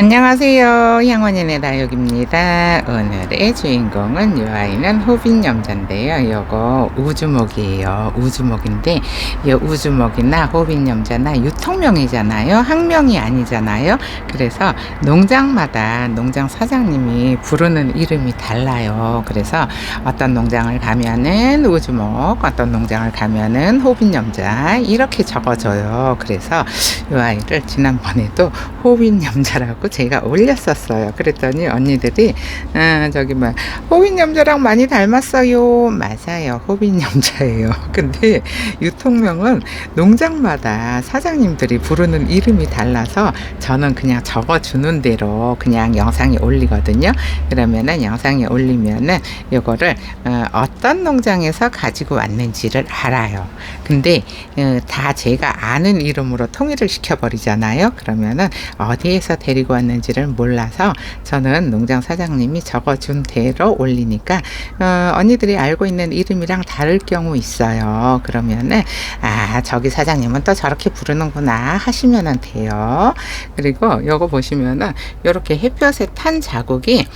안녕하세요. 향원인의 다육입니다. 오늘의 주인공은 이 아이는 호빈 염자인데요. 요거 우주목이에요. 우주목인데 이 우주목이나 호빈 염자나 유통명이잖아요. 학명이 아니잖아요. 그래서 농장마다 농장 사장님이 부르는 이름이 달라요. 그래서 어떤 농장을 가면은 우주목, 어떤 농장을 가면은 호빈 염자 이렇게 적어줘요. 그래서 이 아이를 지난번에도 호빈 염자라고 제가 올렸었어요. 그랬더니 언니들이 아, 저기 뭐 호빈 염자랑 많이 닮았어요. 맞아요. 호빈 염자예요. 근데 유통명은 농장마다 사장님들이 부르는 이름이 달라서 저는 그냥 적어주는 대로 그냥 영상에 올리거든요. 그러면은 영상에 올리면은 요거를 어, 어떤 농장에서 가지고 왔는지를 알아요. 근데 어, 다 제가 아는 이름으로 통일을 시켜버리잖아요. 그러면은 어디에서 데리고 왔는지를 몰라서 저는 농장 사장님이 적어준 대로 올리니까 어, 언니들이 알고 있는 이름이랑 다를 경우 있어요. 그러면은 아 저기 사장님은 또 저렇게 부르는구나 하시면은 돼요. 그리고 요거 보시면은 요렇게 햇볕에 탄 자국이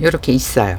요렇게 있어요.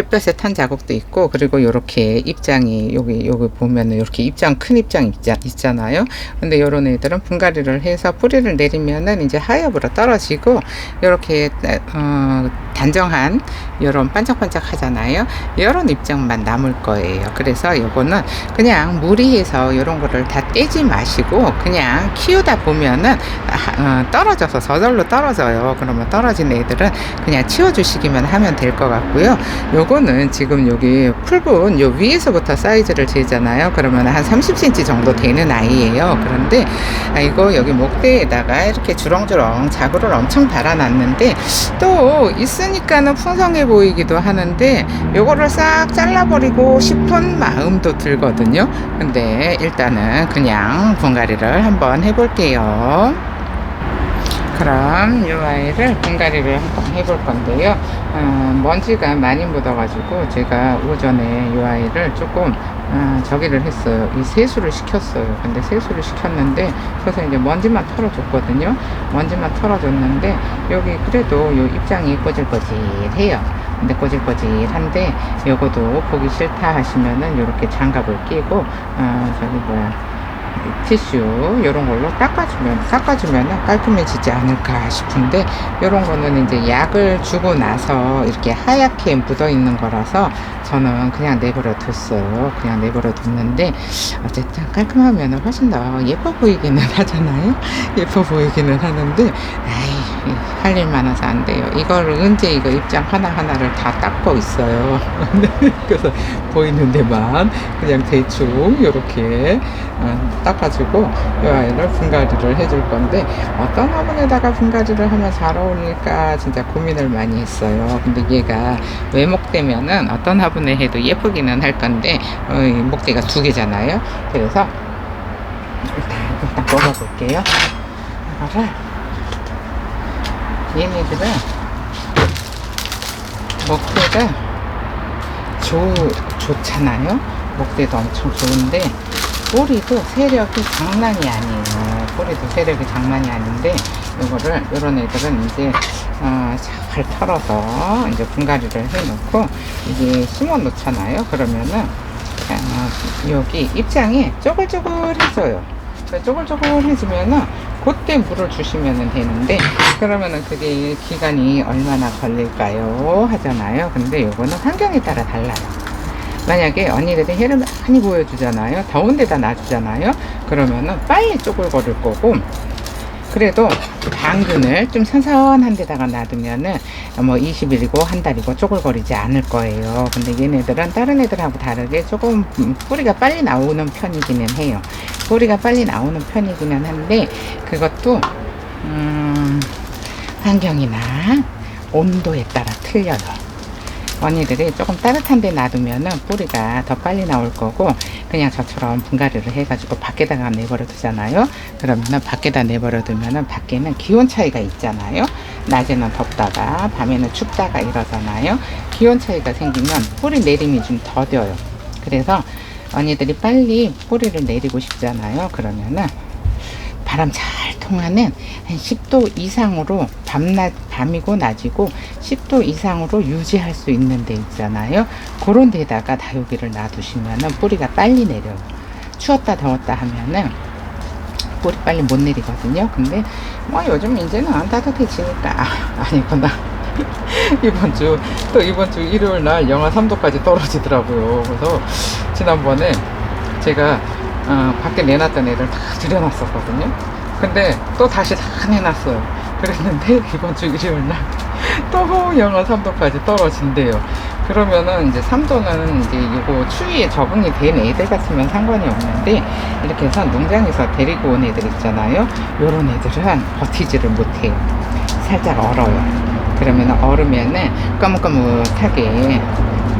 햇볕에 탄 자국도 있고 그리고 요렇게 입장이 여기 여기 보면은 이렇게 입장 큰 입장 있자, 있잖아요. 근데 요런 애들은 분갈이를 해서 뿌리를 내리면은 이제 하엽으로 떨어지고 요렇게 어, 단정한 요런 반짝반짝 하잖아요. 요런 입장만 남을 거예요. 그래서 요거는 그냥 무리해서 요런 거를 다 떼지 마시고 그냥 키우다 보면은 하- 어, 떨어져서 저절로 떨어져요. 그러면 떨어진 애들은 그냥 치워주시기만 하면 될 것 같고요. 요거는 지금 여기 풀분 요 위에서부터 사이즈를 재잖아요. 그러면 한 30cm 정도 되는 아이예요. 그런데 아, 이거 여기 목대에다가 이렇게 주렁주렁 자구를 엄청 달아놨는데 또 있으니 까는 풍성해 보이기도 하는데 요거를 싹 잘라버리고 싶은 마음도 들거든요. 근데 일단은 그냥 분갈이를 한번 해볼게요. 그럼 이 아이를 분갈이를 한번 해볼 건데요. 어, 먼지가 많이 묻어가지고 제가 오전에 이 아이를 조금 어, 저기를 했어요. 이 세수를 시켰어요. 근데 세수를 시켰는데 그래서 이제 먼지만 털어줬거든요. 먼지만 털어줬는데 여기 그래도 이 입장이 꼬질꼬질해요. 근데 꼬질꼬질한데 요거도 보기 싫다 하시면은 이렇게 장갑을 끼고 어, 저기 뭐야 티슈 이런 걸로 닦아주면 닦아주면 깔끔해지지 않을까 싶은데 이런 거는 이제 약을 주고 나서 이렇게 하얗게 묻어 있는 거라서 저는 그냥 내버려 뒀어요. 그냥 내버려 뒀는데 어쨌든 깔끔하면 훨씬 더 예뻐 보이기는 하잖아요. 예뻐 보이기는 하는데 아이 할일 많아서 안 돼요. 이거를 언제 이거 입장 하나 하나를 다 닦고 있어요. 그래서 보이는 데만 그냥 대충 이렇게 어, 닦아주고 이 아이를 분갈이를 해줄 건데 어떤 화분에다가 분갈이를 하면 잘 어울릴까 진짜 고민을 많이 했어요. 근데 얘가 외목되면은 어떤 화분에 해도 예쁘기는 할 건데 어, 이 목대가 두 개잖아요. 그래서 일단 일단 뽑아볼게요. 이거를 얘네들은 목대가 좋, 좋잖아요. 목대도 엄청 좋은데 뿌리도 세력이 장난이 아니에요. 뿌리도 세력이 장난이 아닌데 이거를 이런 애들은 이제 어, 잘 털어서 이제 분갈이를 해놓고 이게 심어 놓잖아요. 그러면은 어, 여기 입장이 쪼글쪼글해져요. 그 쪼글쪼글해지면은 그때 물을 주시면 되는데 그러면은 그게 기간이 얼마나 걸릴까요 하잖아요 근데 요거는 환경에 따라 달라요 만약에 언니들이 해를 많이 보여주잖아요 더운 데다 놔주잖아요 그러면은 빨리 쪼글거릴 거고 그래도 당근을 좀 선선한 데다가 놔두면은 뭐 20일이고 한 달이고 쪼글거리지 않을 거예요. 근데 얘네들은 다른 애들하고 다르게 조금 음, 뿌리가 빨리 나오는 편이기는 해요. 뿌리가 빨리 나오는 편이기는 한데 그것도 음, 환경이나 온도에 따라 틀려요. 언니들이 조금 따뜻한 데 놔두면은 뿌리가 더 빨리 나올 거고 그냥 저처럼 분갈이를 해가지고 밖에다가 내버려 두잖아요. 그러면은 밖에다 내버려 두면은 밖에는 기온 차이가 있잖아요. 낮에는 덥다가 밤에는 춥다가 이러잖아요. 기온 차이가 생기면 뿌리 내림이 좀 더뎌요. 그래서 언니들이 빨리 뿌리를 내리고 싶잖아요. 그러면은 바람 잘 통하는 한 10도 이상으로 밤낮 밤이고 낮이고 10도 이상으로 유지할 수 있는 데 있잖아요. 그런 데다가 다육이를 놔두시면은 뿌리가 빨리 내려요. 추웠다 더웠다 하면은 뿌리 빨리 못 내리거든요. 근데 뭐 요즘 이제는 안 따뜻해지니까 아, 아니구나. 이번 주 또 이번 주 일요일 날 영하 3도까지 떨어지더라고요. 그래서 지난번에 제가 어, 밖에 내놨던 애를 다 들여놨었거든요. 근데 또 다시 다 내놨어요. 그랬는데 이번 주 일요일 날 또 영하 3도까지 떨어진대요. 그러면은 이제 3도는 이제 이거 추위에 적응이 된 애들 같으면 상관이 없는데 이렇게 해서 농장에서 데리고 온 애들 있잖아요. 요런 애들은 버티지를 못해요. 살짝 얼어요. 그러면 얼으면은 까뭇까뭇하게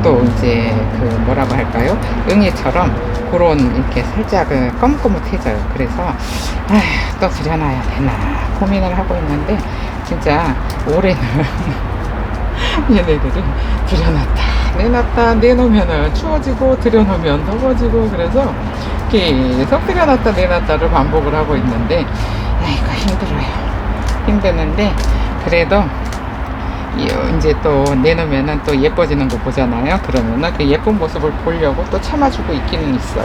또 이제 그 뭐라고 할까요? 응애처럼 그런 이렇게 살짝 그 꺼뭇꺼뭇해져요. 그래서 아휴 또 들여놔야 되나 고민을 하고 있는데 진짜 올해는 얘네들이 들여놨다 내놨다 내놓으면은 추워지고 들여놓으면 더워지고 그래서 계속 들여놨다 내놨다를 반복을 하고 있는데 아이고 힘들어요 힘드는데 그래도 이- 이제 또 내놓으면은 또 예뻐지는 거 보잖아요 그러면은 그 예쁜 모습을 보려고 또 참아주고 있기는 있어요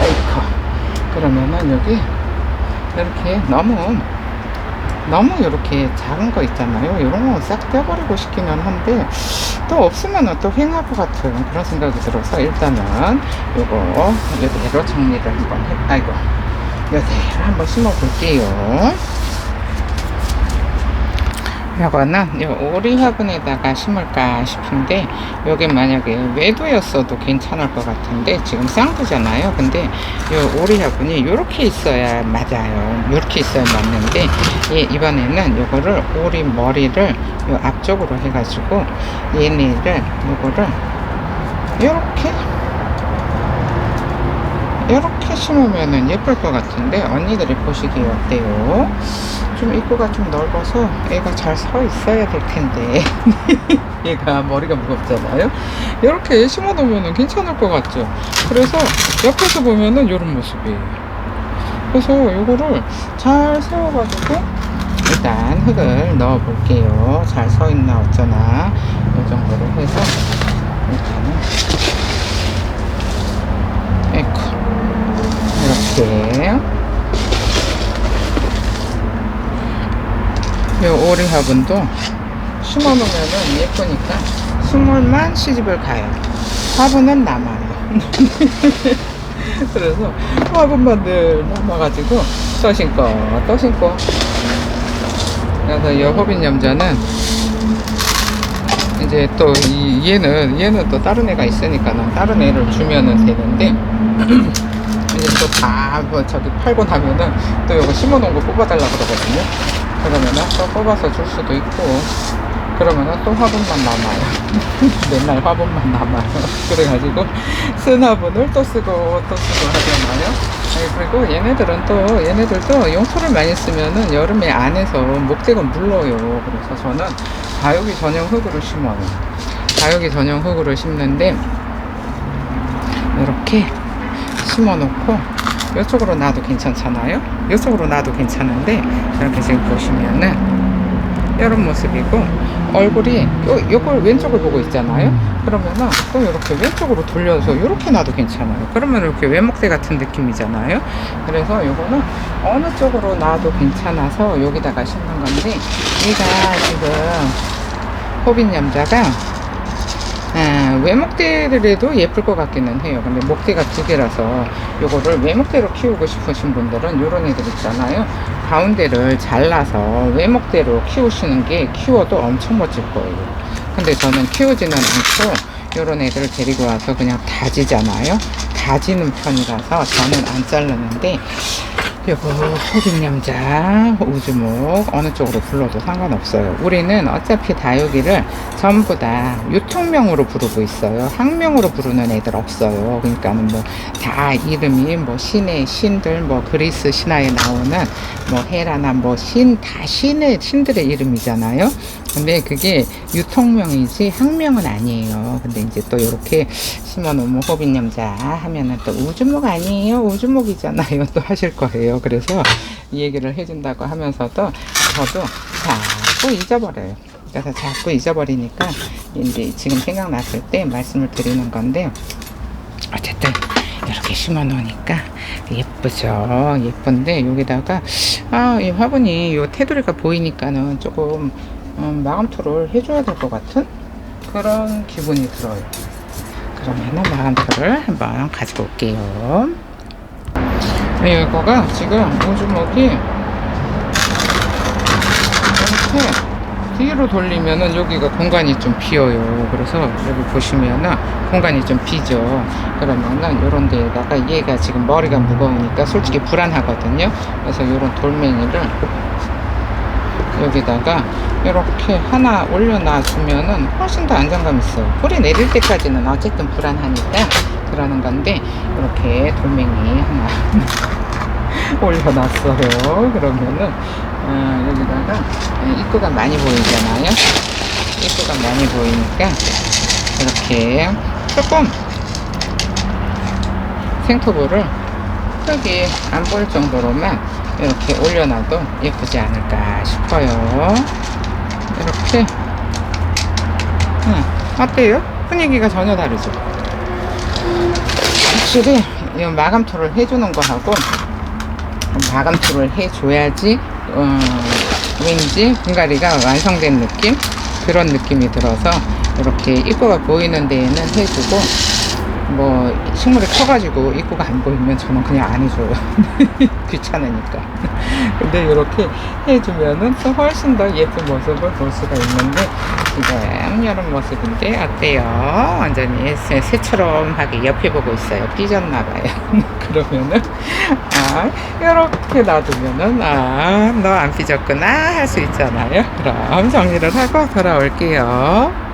아이고 그러면은 여기 이렇게 너무 너무 이렇게 작은 거 있잖아요. 이런 거 싹 떼버리고 싶기는 한데 또 없으면 또 횡할 것 같은 그런 생각이 들어서 일단은 요거 요대로 정리를 한번 해, 아이고 요대로 한번 심어 볼게요. 요거는 요 오리 화분에다가 심을까 싶은데 여기 만약에 외도였어도 괜찮을 것 같은데 지금 쌍두잖아요. 근데 요 오리 화분이 요렇게 있어야 맞아요. 요렇게 있어야 맞는데 예, 이번에는 요거를 오리 머리를 요 앞쪽으로 해가지고 얘네를 요거를 요렇게 이렇게 심으면은 예쁠 것 같은데 언니들이 보시기에 어때요? 좀 입구가 좀 넓어서 애가 잘 서 있어야 될 텐데. 얘가 머리가 무겁잖아요. 이렇게 심어 놓으면 괜찮을 것 같죠? 그래서 옆에서 보면은 이런 모습이에요. 그래서 요거를 잘 세워가지고 일단 흙을 넣어 볼게요. 잘 서 있나 어쩌나 이 정도로 해서 일단은 에코 이렇게 이 오리 화분도 심어 놓으면은 예쁘니까 스물만 시집을 가요. 화분은 남아요. 그래서 화분만 늘 남아가지고 또 심고 또 심고. 그래서 이 호빈 염자는 이제 또 이, 얘는 얘는 또 다른 애가 있으니까는 다른 애를 주면은 되는데 또다뭐 저기 팔고 나면은 또 이거 심어놓은 거 뽑아달라 그러거든요. 그러면은 또 뽑아서 줄 수도 있고 그러면은 또 화분만 남아요. 맨날 화분만 남아요. 그래가지고 쓴 화분을 또 쓰고 또 쓰고 하잖아요. 그리고 얘네들은 또 얘네들도 용토를 많이 쓰면은 여름에 안에서 목대가 물러요. 그래서 저는 다육이 전용 흙으로 심어요. 다육이 전용 흙으로 심는데 이렇게 심어 놓고 이쪽으로 놔도 괜찮잖아요? 이쪽으로 놔도 괜찮은데 이렇게 지금 보시면은 이런 모습이고 얼굴이 요, 요걸 왼쪽을 보고 있잖아요? 그러면은 또 이렇게 왼쪽으로 돌려서 이렇게 놔도 괜찮아요. 그러면 이렇게 외목대 같은 느낌이잖아요? 그래서 요거는 어느 쪽으로 놔도 괜찮아서 여기다가 심는 건데 얘가 지금 호빈 염자가 아, 외목대를 해도 예쁠 것 같기는 해요. 근데 목대가 두 개라서 요거를 외목대로 키우고 싶으신 분들은 요런 애들 있잖아요. 가운데를 잘라서 외목대로 키우시는 게 키워도 엄청 멋질 거예요. 근데 저는 키우지는 않고 요런 애들을 데리고 와서 그냥 다지잖아요. 다지는 편이라서 저는 안 자르는데 요거 호빈염자, 우주목 어느 쪽으로 불러도 상관없어요. 우리는 어차피 다육이를 전부 다 유통명으로 부르고 있어요. 학명으로 부르는 애들 없어요. 그러니까는 뭐 다 이름이 뭐 신의 신들, 뭐 그리스 신화에 나오는 뭐 헤라나 뭐 신, 다 신의 신들의 이름이잖아요. 근데 그게 유통명이지 학명은 아니에요. 근데 이제 또 이렇게 심어놓으면 호빈염자 하면은 또 우주목 아니에요? 우주목이잖아요. 또 하실 거예요. 그래서 이 얘기를 해준다고 하면서도 저도 자꾸 잊어버려요. 그래서 자꾸 잊어버리니까 이제 지금 생각났을 때 말씀을 드리는 건데 어쨌든 이렇게 심어 놓으니까 예쁘죠. 예쁜데 여기다가 아 이 화분이 요 테두리가 보이니까는 조금 음, 마감토를 해줘야 될 것 같은 그런 기분이 들어요. 그러면은 마감토를 한번 가지고 올게요. 네, 이거가 지금 오주먹이 이렇게 뒤로 돌리면은 여기가 공간이 좀 비어요. 그래서 여기 보시면은 공간이 좀 비죠. 그러면은 요런 데에다가 얘가 지금 머리가 무거우니까 솔직히 불안하거든요. 그래서 요런 돌멩이를 여기다가 이렇게 하나 올려놔 주면은 훨씬 더 안정감 있어요. 뿌리 내릴 때까지는 어쨌든 불안하니까 그러는 건데 이렇게 돌멩이 하나 올려놨어요. 그러면은 어, 여기다가 입구가 많이 보이잖아요. 입구가 많이 보이니까 이렇게 조금 생토부를 크게 안 보일 정도로만 이렇게 올려놔도 예쁘지 않을까 싶어요. 이렇게 음, 어때요? 분위기가 전혀 다르죠? 확실히 이 마감토를 해주는 거하고 마감토를 해줘야지 어, 왠지 분갈이가 완성된 느낌? 그런 느낌이 들어서 이렇게 입구가 보이는 데에는 해주고 뭐 식물이 커가지고 입구가 안 보이면 저는 그냥 안 해줘요. 귀찮으니까. 근데 이렇게 해주면은 또 훨씬 더 예쁜 모습을 볼 수가 있는데 지금 이런 모습인데 어때요? 완전히 새, 새처럼하게 옆에 보고 있어요. 삐졌나봐요. 그러면은 아 이렇게 놔두면은 아 너 안 삐졌구나 할 수 있잖아요. 그럼 정리를 하고 돌아올게요